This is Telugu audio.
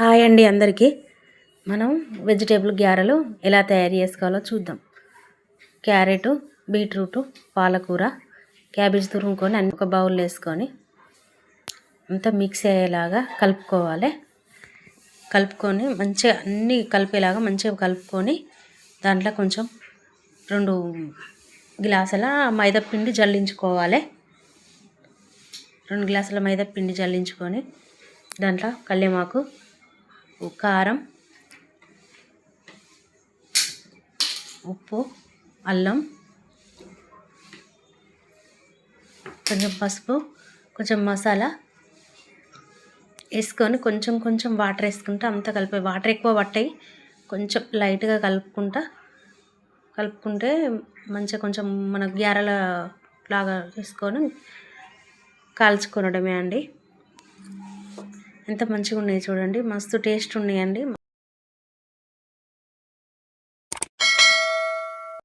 హాయ్ అండి అందరికీ. మనం వెజిటేబుల్ గ్యారెలు ఎలా తయారు చేసుకోవాలో చూద్దాం. క్యారెట్ బీట్రూట్ పాలకూర క్యాబేజ్ తురుముకొని అన్ని ఒక బౌల్ వేసుకొని అంతా మిక్స్ అయ్యేలాగా కలుపుకోవాలి. కలుపుకొని మంచిగా అన్నీ కలిపేలాగా మంచిగా కలుపుకొని దాంట్లో కొంచెం రెండు గ్లాసుల మైదా పిండి జల్లించుకోవాలి. రెండు గ్లాసుల మైదా పిండి జల్లించుకొని దాంట్లో కళ్ళేమాకు కారం ఉప్పు అల్లం కొంచెం పసుపు కొంచెం మసాలా వేసుకొని కొంచెం కొంచెం వాటర్ వేసుకుంటా అంతా కలిపి. వాటర్ ఎక్కువ పట్టాయి. కొంచెం లైట్గా కలుపుకుంటా. కలుపుకుంటే మంచిగా కొంచెం మన గ్యారెల లాగా వేసుకొని కాల్చుకోవడమే అండి. ఎంత మంచిగా ఉన్నాయి చూడండి. మస్తు టేస్ట్ ఉన్నాయండి